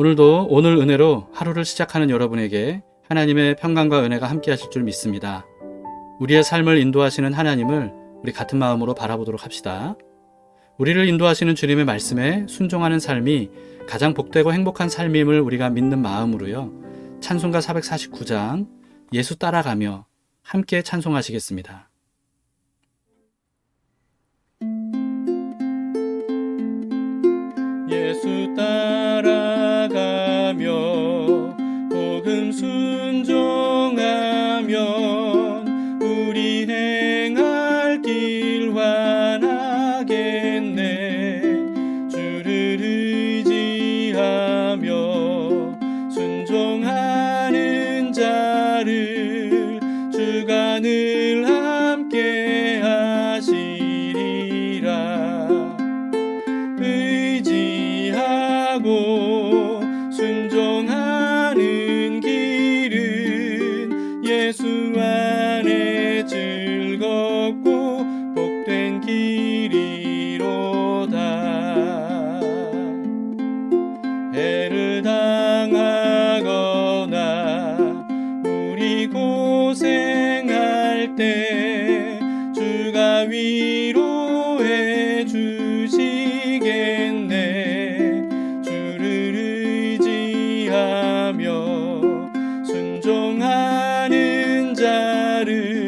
오늘도 오늘 은혜로 하루를 시작하는 여러분에게 하나님의 평강과 은혜가 함께 하실 줄 믿습니다. 우리의 삶을 인도하시는 하나님을 우리 같은 마음으로 바라보도록 합시다. 우리를 인도하시는 주님의 말씀에 순종하는 삶이 가장 복되고 행복한 삶임을 우리가 믿는 마음으로요. 찬송가 449장 예수 따라가며 함께 찬송하시겠습니다. 자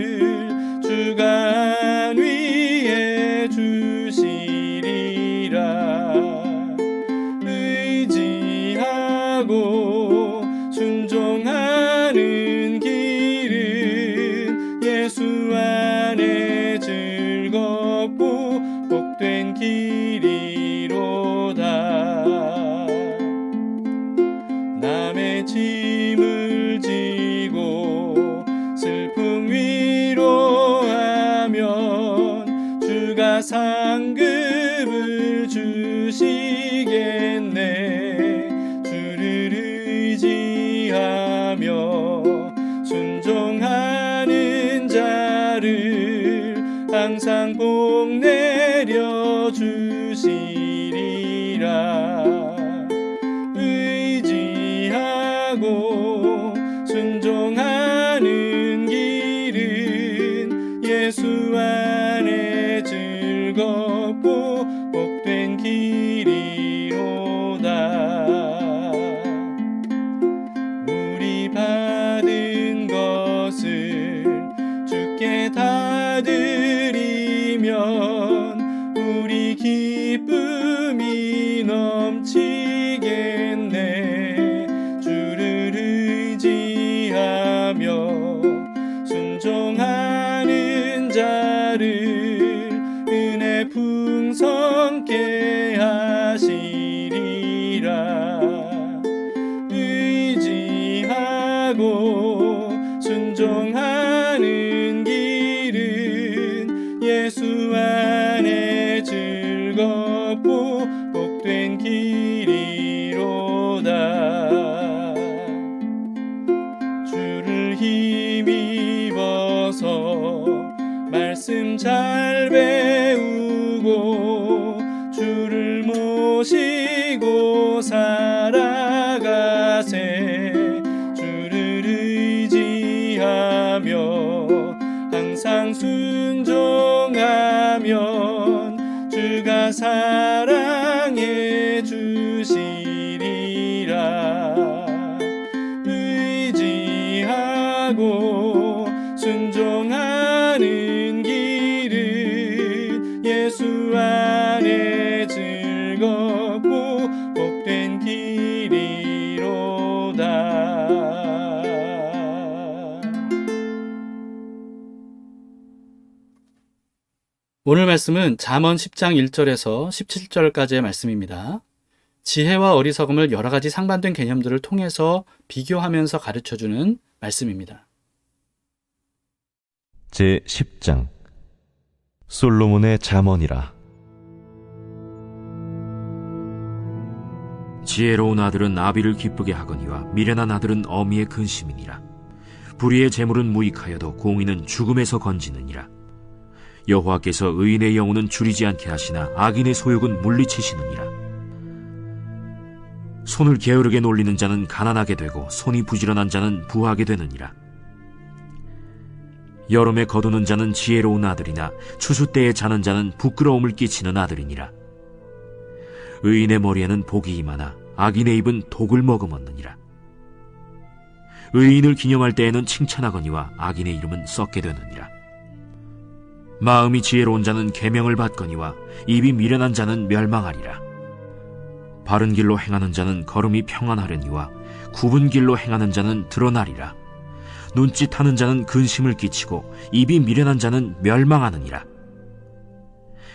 내려 주 순종하는 말씀은 잠언 10장 1절에서 17절까지의 말씀입니다. 지혜와 어리석음을 여러 가지 상반된 개념들을 통해서 비교하면서 가르쳐 주는 말씀입니다. 제 10장 솔로몬의 잠언이라 지혜로운 아들은 나비를 기쁘게 하거니와 미련한 아들은 어미의 근심이니라. 불의의 재물은 무익하여도 공의는 죽음에서 건지느니라. 여호와께서 의인의 영혼은 줄이지 않게 하시나 악인의 소욕은 물리치시느니라. 손을 게으르게 놀리는 자는 가난하게 되고 손이 부지런한 자는 부하게 되느니라. 여름에 거두는 자는 지혜로운 아들이나 추수 때에 자는 자는 부끄러움을 끼치는 아들이니라. 의인의 머리에는 복이 임하나 악인의 입은 독을 머금었느니라. 의인을 기념할 때에는 칭찬하거니와 악인의 이름은 썩게 되느니라. 마음이 지혜로운 자는 계명을 받거니와 입이 미련한 자는 멸망하리라. 바른 길로 행하는 자는 걸음이 평안하려니와 굽은 길로 행하는 자는 드러나리라. 눈짓하는 자는 근심을 끼치고 입이 미련한 자는 멸망하느니라.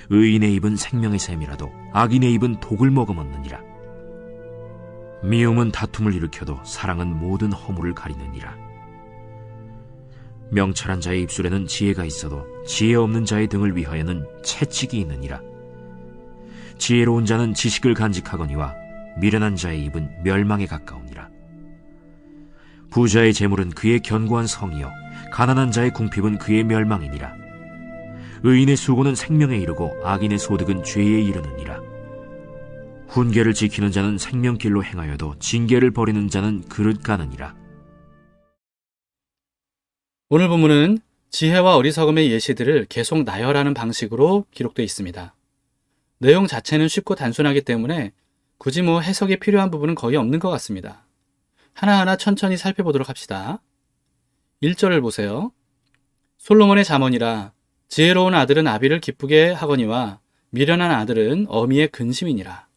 의인의 입은 생명의 샘이라도 악인의 입은 독을 머금었느니라. 미움은 다툼을 일으켜도 사랑은 모든 허물을 가리느니라. 명철한 자의 입술에는 지혜가 있어도 지혜 없는 자의 등을 위하여는 채찍이 있느니라. 지혜로운 자는 지식을 간직하거니와 미련한 자의 입은 멸망에 가까우니라. 부자의 재물은 그의 견고한 성이요 가난한 자의 궁핍은 그의 멸망이니라. 의인의 수고는 생명에 이르고 악인의 소득은 죄에 이르느니라. 훈계를 지키는 자는 생명길로 행하여도 징계를 버리는 자는 그릇 가느니라. 오늘 본문은 지혜와 어리석음의 예시들을 계속 나열하는 방식으로 기록되어 있습니다. 내용 자체는 쉽고 단순하기 때문에 굳이 뭐 해석이 필요한 부분은 거의 없는 것 같습니다. 하나하나 천천히 살펴보도록 합시다. 1절을 보세요. 솔로몬의 자문이라 지혜로운 아들은 아비를 기쁘게 하거니와 미련한 아들은 어미의 근심이니라.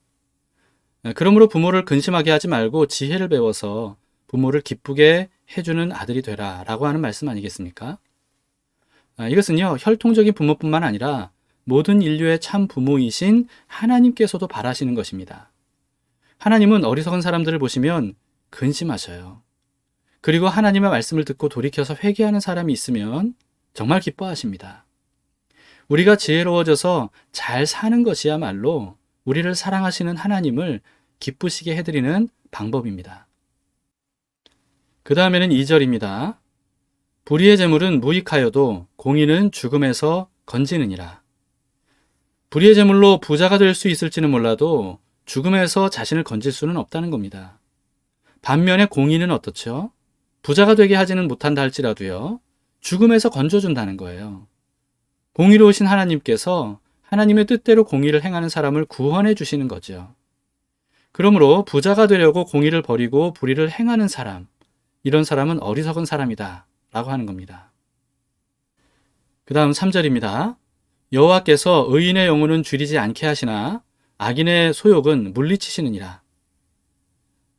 그러므로 부모를 근심하게 하지 말고 지혜를 배워서 부모를 기쁘게 해주는 아들이 되라 라고 하는 말씀 아니겠습니까? 아, 이것은요, 혈통적인 부모뿐만 아니라 모든 인류의 참 부모이신 하나님께서도 바라시는 것입니다. 하나님은 어리석은 사람들을 보시면 근심하셔요. 그리고 하나님의 말씀을 듣고 돌이켜서 회개하는 사람이 있으면 정말 기뻐하십니다. 우리가 지혜로워져서 잘 사는 것이야말로 우리를 사랑하시는 하나님을 기쁘시게 해드리는 방법입니다. 그 다음에는 2절입니다. 불의의 재물은 무익하여도 공의는 죽음에서 건지느니라. 불의의 재물로 부자가 될 수 있을지는 몰라도 죽음에서 자신을 건질 수는 없다는 겁니다. 반면에 공의는 어떻죠? 부자가 되게 하지는 못한다 할지라도요, 죽음에서 건져준다는 거예요. 공의로우신 하나님께서 하나님의 뜻대로 공의를 행하는 사람을 구원해 주시는 거죠. 그러므로 부자가 되려고 공의를 버리고 불의를 행하는 사람, 이런 사람은 어리석은 사람이다. 라고 하는 겁니다. 그 다음 3절입니다. 여호와께서 의인의 영혼은 줄이지 않게 하시나 악인의 소욕은 물리치시느니라.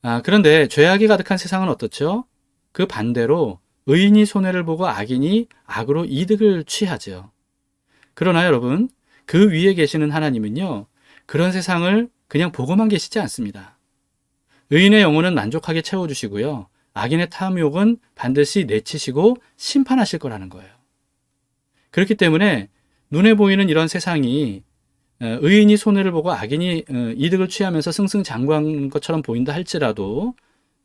아, 그런데 죄악이 가득한 세상은 어떻죠? 그 반대로 의인이 손해를 보고 악인이 악으로 이득을 취하죠. 그러나 여러분, 그 위에 계시는 하나님은요, 그런 세상을 그냥 보고만 계시지 않습니다. 의인의 영혼은 만족하게 채워주시고요. 악인의 탐욕은 반드시 내치시고 심판하실 거라는 거예요. 그렇기 때문에 눈에 보이는 이런 세상이 어, 의인이 손해를 보고 악인이 어, 이득을 취하면서 승승장구한 것처럼 보인다 할지라도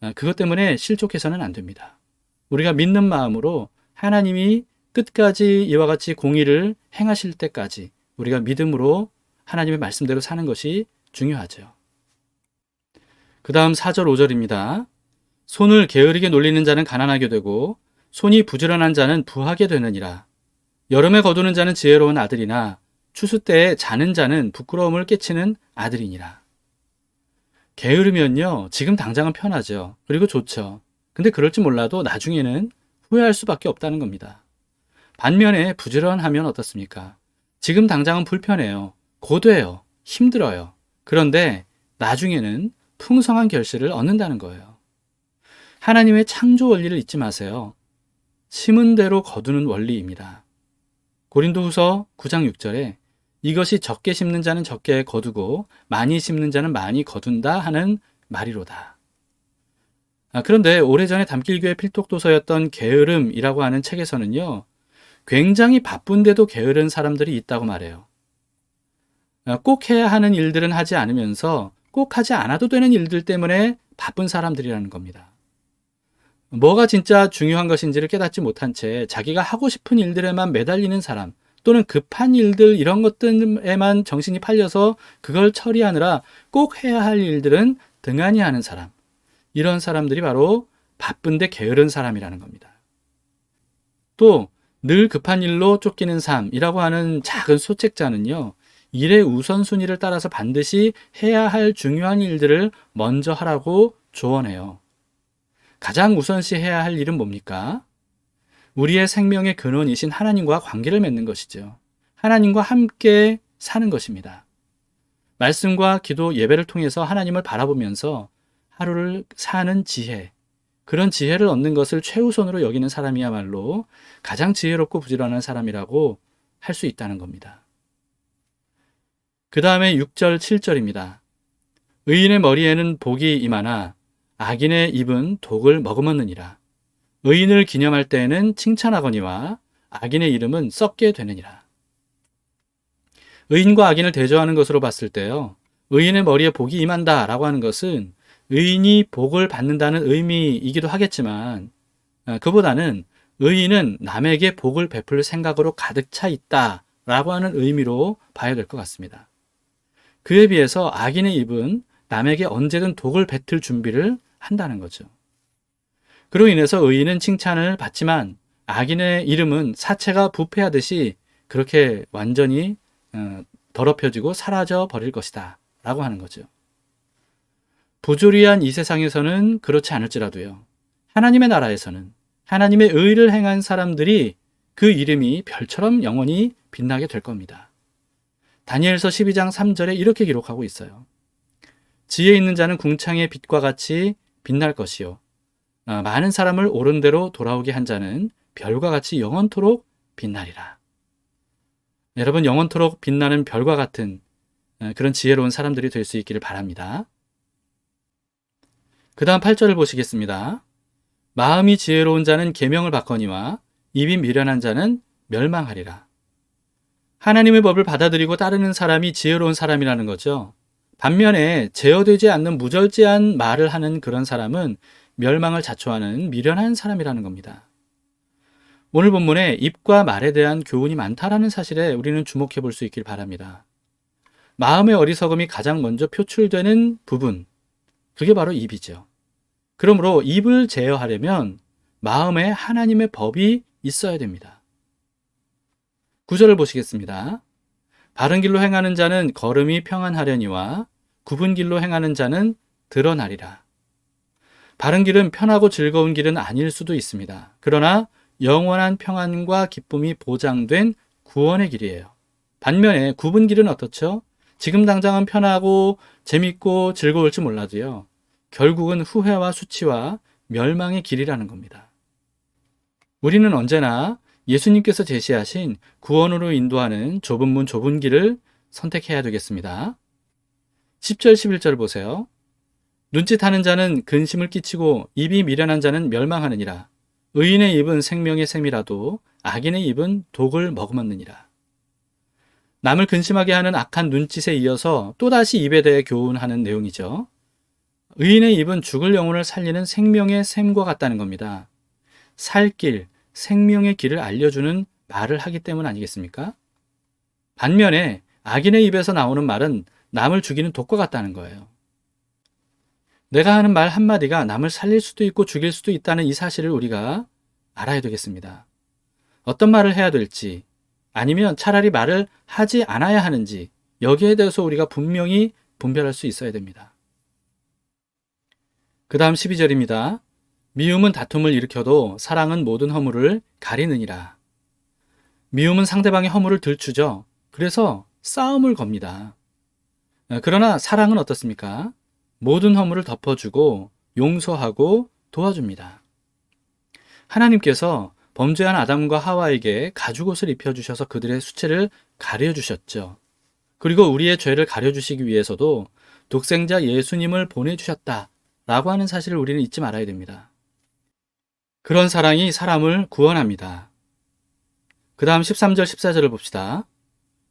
어, 그것 때문에 실족해서는 안 됩니다. 우리가 믿는 마음으로 하나님이 끝까지 이와 같이 공의를 행하실 때까지 우리가 믿음으로 하나님의 말씀대로 사는 것이 중요하죠. 그 다음 4절 5절입니다. 손을 게으르게 놀리는 자는 가난하게 되고 손이 부지런한 자는 부하게 되느니라. 여름에 거두는 자는 지혜로운 아들이나 추수 때에 자는 자는 부끄러움을 깨치는 아들이니라. 게으르면요, 지금 당장은 편하죠. 그리고 좋죠. 근데 그럴지 몰라도 나중에는 후회할 수밖에 없다는 겁니다. 반면에 부지런하면 어떻습니까? 지금 당장은 불편해요. 고돼요. 힘들어요. 그런데 나중에는 풍성한 결실을 얻는다는 거예요. 하나님의 창조 원리를 잊지 마세요. 심은 대로 거두는 원리입니다. 고린도후서 9장 6절에 이것이 적게 심는 자는 적게 거두고 많이 심는 자는 많이 거둔다 하는 말이로다. 아, 그런데 오래전에 담길교회 필독도서였던 게으름이라고 하는 책에서는요, 굉장히 바쁜데도 게으른 사람들이 있다고 말해요. 아, 꼭 해야 하는 일들은 하지 않으면서 꼭 하지 않아도 되는 일들 때문에 바쁜 사람들이라는 겁니다. 뭐가 진짜 중요한 것인지를 깨닫지 못한 채 자기가 하고 싶은 일들에만 매달리는 사람 또는 급한 일들 이런 것들에만 정신이 팔려서 그걸 처리하느라 꼭 해야 할 일들은 등한히 하는 사람. 이런 사람들이 바로 바쁜데 게으른 사람이라는 겁니다. 또 늘 급한 일로 쫓기는 삶이라고 하는 작은 소책자는요. 일의 우선순위를 따라서 반드시 해야 할 중요한 일들을 먼저 하라고 조언해요. 가장 우선시 해야 할 일은 뭡니까? 우리의 생명의 근원이신 하나님과 관계를 맺는 것이죠. 하나님과 함께 사는 것입니다. 말씀과 기도 예배를 통해서 하나님을 바라보면서 하루를 사는 지혜, 그런 지혜를 얻는 것을 최우선으로 여기는 사람이야말로 가장 지혜롭고 부지런한 사람이라고 할 수 있다는 겁니다. 그 다음에 6절, 7절입니다. 의인의 머리에는 복이 임하나 악인의 입은 독을 머금었느니라. 의인을 기념할 때에는 칭찬하거니와 악인의 이름은 썩게 되느니라. 의인과 악인을 대조하는 것으로 봤을 때요. 의인의 머리에 복이 임한다 라고 하는 것은 의인이 복을 받는다는 의미이기도 하겠지만 어, 그보다는 의인은 남에게 복을 베풀 생각으로 가득 차 있다 라고 하는 의미로 봐야 될 것 같습니다. 그에 비해서 악인의 입은 남에게 언제든 독을 뱉을 준비를 한다는 거죠. 그로 인해서 의인은 칭찬을 받지만 악인의 이름은 사체가 부패하듯이 그렇게 완전히 어, 더럽혀지고 사라져 버릴 것이다 라고 하는 거죠. 부조리한 이 세상에서는 그렇지 않을지라도요. 하나님의 나라에서는 하나님의 의를 행한 사람들이 그 이름이 별처럼 영원히 빛나게 될 겁니다. 다니엘서 12장 3절에 이렇게 기록하고 있어요. 지혜 있는 자는 궁창의 빛과 같이 빛날 것이요. 아, 많은 사람을 옳은 대로 돌아오게 한 자는 별과 같이 영원토록 빛나리라. 여러분 영원토록 빛나는 별과 같은 아, 그런 지혜로운 사람들이 될 수 있기를 바랍니다. 그 다음 8절을 보시겠습니다. 마음이 지혜로운 자는 계명을 받거니와 입이 미련한 자는 멸망하리라. 하나님의 법을 받아들이고 따르는 사람이 지혜로운 사람이라는 거죠. 반면에 제어되지 않는 무절제한 말을 하는 그런 사람은 멸망을 자초하는 미련한 사람이라는 겁니다. 오늘 본문에 입과 말에 대한 교훈이 많다라는 사실에 우리는 주목해 볼 수 있길 바랍니다. 마음의 어리석음이 가장 먼저 표출되는 부분, 그게 바로 입이죠. 그러므로 입을 제어하려면 마음에 하나님의 법이 있어야 됩니다. 구절을 보시겠습니다. 바른 길로 행하는 자는 걸음이 평안하려니와 굽은 길로 행하는 자는 드러나리라. 바른 길은 편하고 즐거운 길은 아닐 수도 있습니다. 그러나 영원한 평안과 기쁨이 보장된 구원의 길이에요. 반면에 굽은 길은 어떻죠? 지금 당장은 편하고 재밌고 즐거울지 몰라도요. 결국은 후회와 수치와 멸망의 길이라는 겁니다. 우리는 언제나 예수님께서 제시하신 구원으로 인도하는 좁은 문 좁은 길을 선택해야 되겠습니다. 10절 11절 보세요. 눈짓하는 자는 근심을 끼치고 입이 미련한 자는 멸망하느니라. 의인의 입은 생명의 샘이라도 악인의 입은 독을 머금었느니라. 남을 근심하게 하는 악한 눈짓에 이어서 또다시 입에 대해 교훈하는 내용이죠. 의인의 입은 죽을 영혼을 살리는 생명의 샘과 같다는 겁니다. 살 길, 생명의 길을 알려주는 말을 하기 때문 아니겠습니까? 반면에 악인의 입에서 나오는 말은 남을 죽이는 독과 같다는 거예요. 내가 하는 말 한마디가 남을 살릴 수도 있고 죽일 수도 있다는 이 사실을 우리가 알아야 되겠습니다. 어떤 말을 해야 될지, 아니면 차라리 말을 하지 않아야 하는지, 여기에 대해서 우리가 분명히 분별할 수 있어야 됩니다. 그 다음 12절입니다. 미움은 다툼을 일으켜도 사랑은 모든 허물을 가리느니라. 미움은 상대방의 허물을 들추죠. 그래서 싸움을 겁니다. 그러나 사랑은 어떻습니까? 모든 허물을 덮어주고 용서하고 도와줍니다. 하나님께서 범죄한 아담과 하와에게 가죽옷을 입혀주셔서 그들의 수치를 가려주셨죠. 그리고 우리의 죄를 가려주시기 위해서도 독생자 예수님을 보내주셨다. 라고 하는 사실을 우리는 잊지 말아야 됩니다. 그런 사랑이 사람을 구원합니다. 그 다음 13절, 14절을 봅시다.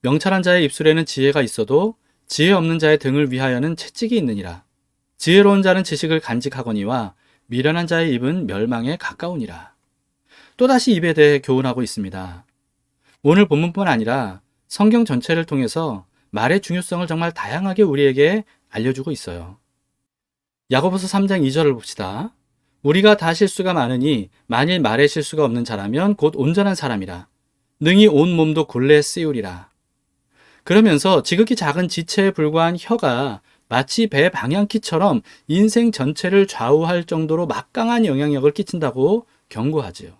명철한 자의 입술에는 지혜가 있어도 지혜 없는 자의 등을 위하여는 채찍이 있느니라. 지혜로운 자는 지식을 간직하거니와 미련한 자의 입은 멸망에 가까우니라. 또다시 입에 대해 교훈하고 있습니다. 오늘 본문뿐 아니라 성경 전체를 통해서 말의 중요성을 정말 다양하게 우리에게 알려주고 있어요. 야고보서 3장 2절을 봅시다. 우리가 다 실수가 많으니 만일 말에 실수가 없는 자라면 곧 온전한 사람이라. 능히 온 몸도 굴레 씌우리라. 그러면서 지극히 작은 지체에 불과한 혀가 마치 배 방향키처럼 인생 전체를 좌우할 정도로 막강한 영향력을 끼친다고 경고하지요.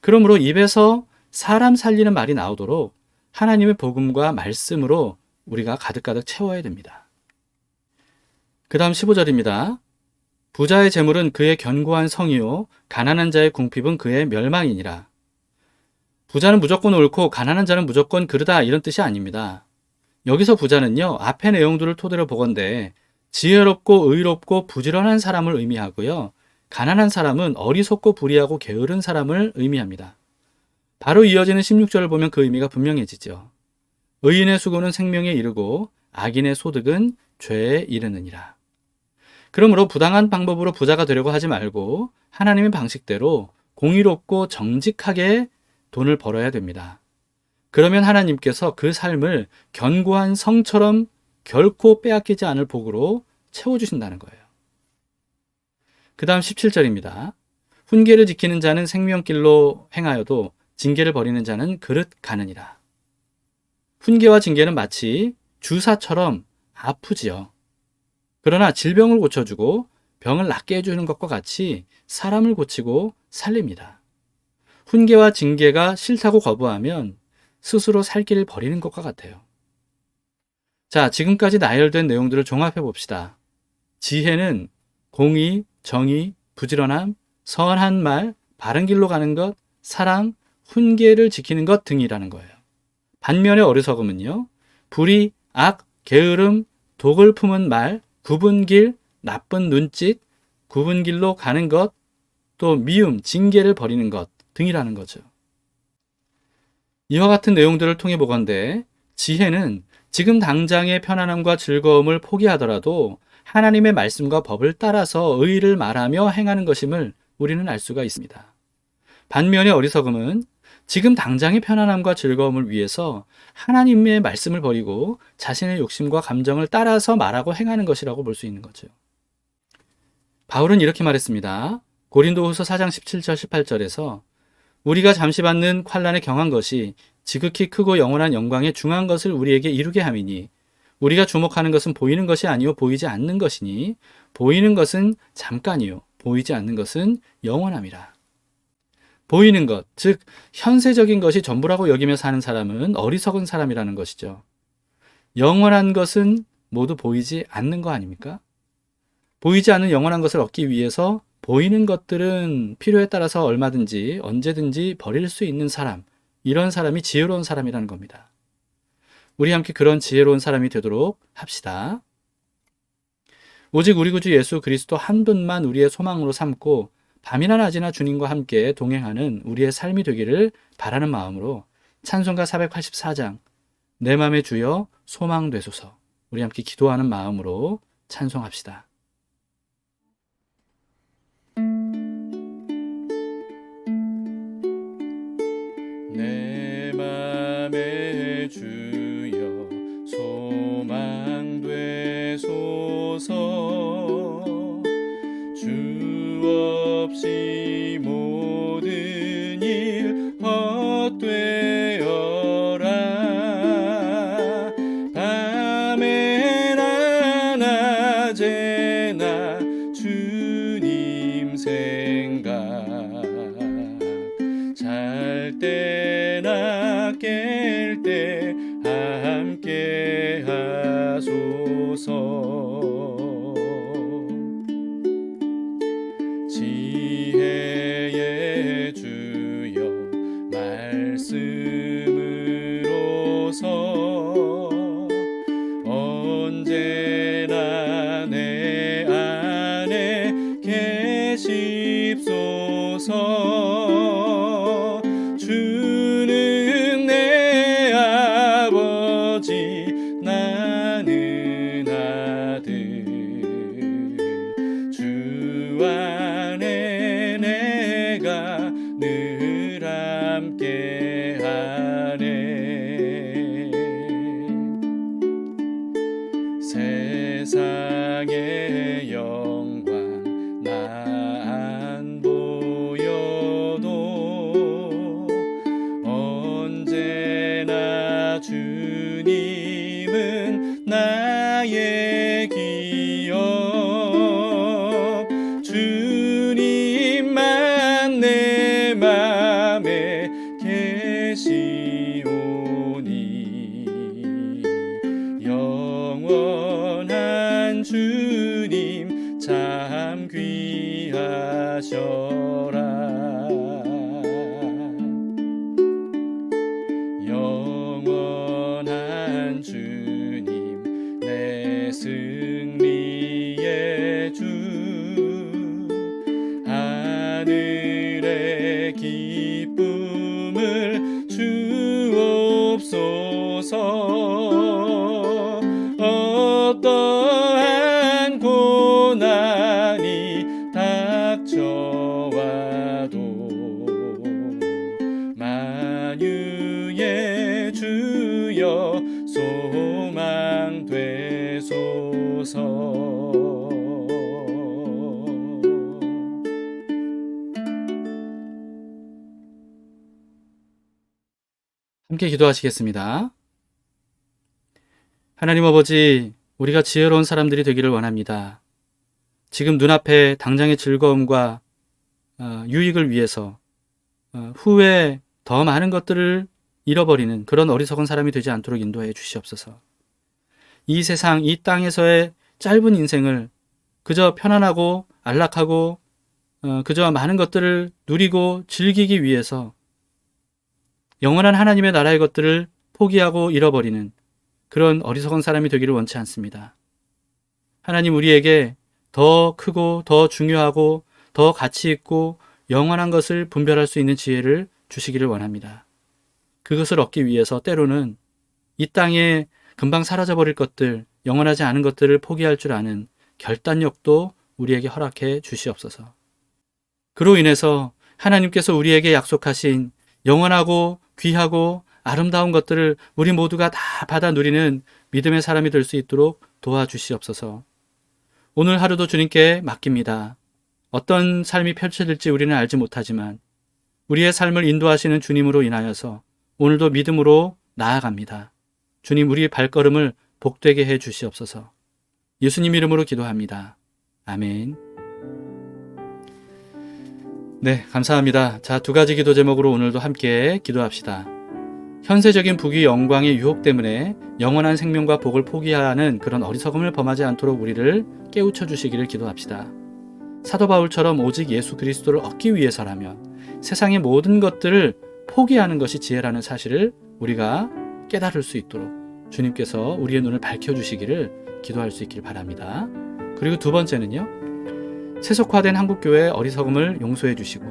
그러므로 입에서 사람 살리는 말이 나오도록 하나님의 복음과 말씀으로 우리가 가득가득 채워야 됩니다. 그 다음 15절입니다. 부자의 재물은 그의 견고한 성이요 가난한 자의 궁핍은 그의 멸망이니라. 부자는 무조건 옳고 가난한 자는 무조건 그르다 이런 뜻이 아닙니다. 여기서 부자는요 앞의 내용들을 토대로 보건대 지혜롭고 의롭고 부지런한 사람을 의미하고요 가난한 사람은 어리석고 불의하고 게으른 사람을 의미합니다. 바로 이어지는 16절을 보면 그 의미가 분명해지죠. 의인의 수고는 생명에 이르고 악인의 소득은 죄에 이르느니라. 그러므로 부당한 방법으로 부자가 되려고 하지 말고 하나님의 방식대로 공의롭고 정직하게 돈을 벌어야 됩니다. 그러면 하나님께서 그 삶을 견고한 성처럼 결코 빼앗기지 않을 복으로 채워주신다는 거예요. 그 다음 17절입니다. 훈계를 지키는 자는 생명길로 행하여도 징계를 버리는 자는 그릇 가느니라. 훈계와 징계는 마치 주사처럼 아프지요. 그러나 질병을 고쳐주고 병을 낫게 해주는 것과 같이 사람을 고치고 살립니다. 훈계와 징계가 싫다고 거부하면 스스로 살 길을 버리는 것과 같아요. 자, 지금까지 나열된 내용들을 종합해 봅시다. 지혜는 공의, 정의, 부지런함, 선한 말, 바른 길로 가는 것, 사랑, 훈계를 지키는 것 등이라는 거예요. 반면에 어리석음은요, 불의, 악, 게으름, 독을 품은 말, 굽은 길, 나쁜 눈짓, 굽은 길로 가는 것, 또 미움, 징계를 버리는 것 등이라는 거죠. 이와 같은 내용들을 통해 보건대 지혜는 지금 당장의 편안함과 즐거움을 포기하더라도 하나님의 말씀과 법을 따라서 의를 말하며 행하는 것임을 우리는 알 수가 있습니다. 반면에 어리석음은 지금 당장의 편안함과 즐거움을 위해서 하나님의 말씀을 버리고 자신의 욕심과 감정을 따라서 말하고 행하는 것이라고 볼 수 있는 거죠. 바울은 이렇게 말했습니다. 고린도후서 4장 17절 18절에서 우리가 잠시 받는 환란에 경한 것이 지극히 크고 영원한 영광에 중한 것을 우리에게 이루게 함이니 우리가 주목하는 것은 보이는 것이 아니요 보이지 않는 것이니 보이는 것은 잠깐이요 보이지 않는 것은 영원함이라. 보이는 것, 즉 현세적인 것이 전부라고 여기며 사는 사람은 어리석은 사람이라는 것이죠. 영원한 것은 모두 보이지 않는 거 아닙니까? 보이지 않는 영원한 것을 얻기 위해서 보이는 것들은 필요에 따라서 얼마든지 언제든지 버릴 수 있는 사람, 이런 사람이 지혜로운 사람이라는 겁니다. 우리 함께 그런 지혜로운 사람이 되도록 합시다. 오직 우리 구주 예수 그리스도 한 분만 우리의 소망으로 삼고 밤이나 낮이나 주님과 함께 동행하는 우리의 삶이 되기를 바라는 마음으로 찬송가 484장 내 맘의 주여 소망 되소서 우리 함께 기도하는 마음으로 찬송합시다. 내 맘의 주여 소망 되소서 하소서 주옵소서 함께 기도하시겠습니다. 하나님 아버지, 우리가 지혜로운 사람들이 되기를 원합니다. 지금 눈앞에 당장의 즐거움과 어, 유익을 위해서 어, 후에 더 많은 것들을 잃어버리는 그런 어리석은 사람이 되지 않도록 인도해 주시옵소서. 이 세상, 이 땅에서의 짧은 인생을 그저 편안하고 안락하고 어, 그저 많은 것들을 누리고 즐기기 위해서 영원한 하나님의 나라의 것들을 포기하고 잃어버리는 그런 어리석은 사람이 되기를 원치 않습니다. 하나님 우리에게 더 크고 더 중요하고 더 가치 있고 영원한 것을 분별할 수 있는 지혜를 주시기를 원합니다. 그것을 얻기 위해서 때로는 이 땅에 금방 사라져 버릴 것들, 영원하지 않은 것들을 포기할 줄 아는 결단력도 우리에게 허락해 주시옵소서. 그로 인해서 하나님께서 우리에게 약속하신 영원하고 귀하고 아름다운 것들을 우리 모두가 다 받아 누리는 믿음의 사람이 될 수 있도록 도와주시옵소서. 오늘 하루도 주님께 맡깁니다. 어떤 삶이 펼쳐질지 우리는 알지 못하지만 우리의 삶을 인도하시는 주님으로 인하여서 오늘도 믿음으로 나아갑니다. 주님 우리의 발걸음을 복되게 해 주시옵소서. 예수님 이름으로 기도합니다. 아멘. 네, 감사합니다. 자, 두 가지 기도 제목으로 오늘도 함께 기도합시다. 현세적인 부귀 영광의 유혹 때문에 영원한 생명과 복을 포기하는 그런 어리석음을 범하지 않도록 우리를 깨우쳐 주시기를 기도합시다. 사도 바울처럼 오직 예수 그리스도를 얻기 위해서라면 세상의 모든 것들을 포기하는 것이 지혜라는 사실을 우리가 깨달을 수 있도록 주님께서 우리의 눈을 밝혀 주시기를 기도할 수 있길 바랍니다. 그리고 두 번째는요. 세속화된 한국교회의 어리석음을 용서해 주시고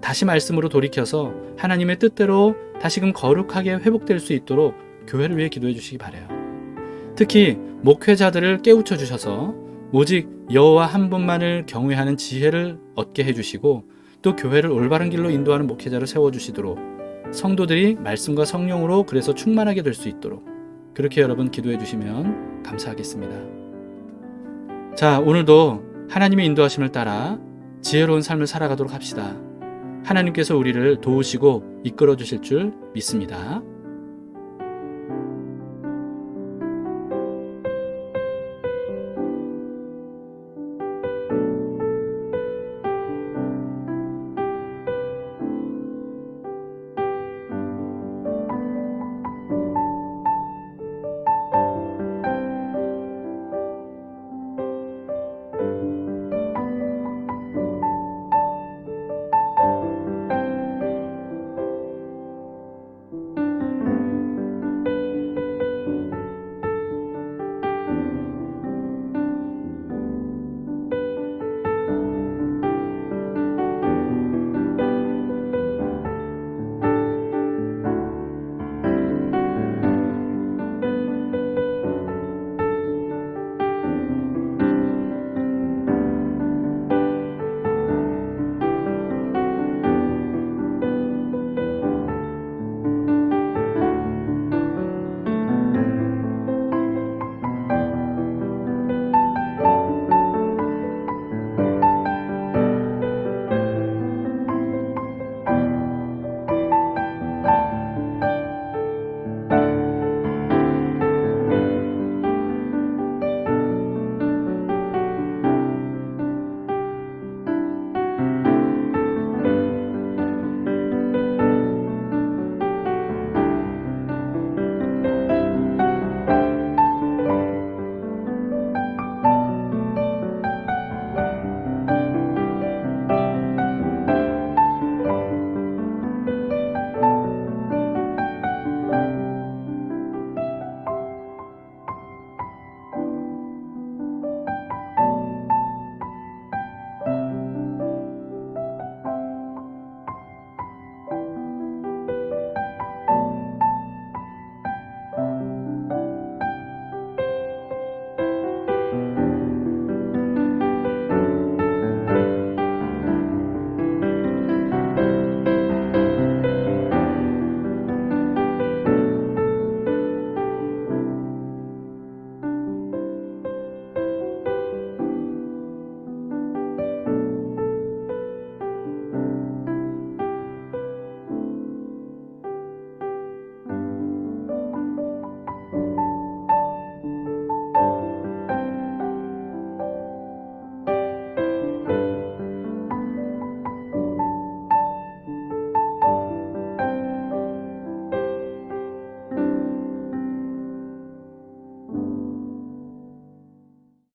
다시 말씀으로 돌이켜서 하나님의 뜻대로 다시금 거룩하게 회복될 수 있도록 교회를 위해 기도해 주시기 바래요. 특히 목회자들을 깨우쳐 주셔서 오직 여호와 한 분만을 경외하는 지혜를 얻게 해 주시고 또 교회를 올바른 길로 인도하는 목회자를 세워 주시도록 성도들이 말씀과 성령으로 그래서 충만하게 될 수 있도록 그렇게 여러분 기도해 주시면 감사하겠습니다. 자, 오늘도 하나님의 인도하심을 따라 지혜로운 삶을 살아가도록 합시다. 하나님께서 우리를 도우시고 이끌어 주실 줄 믿습니다.